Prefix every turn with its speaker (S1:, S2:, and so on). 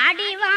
S1: அடிவா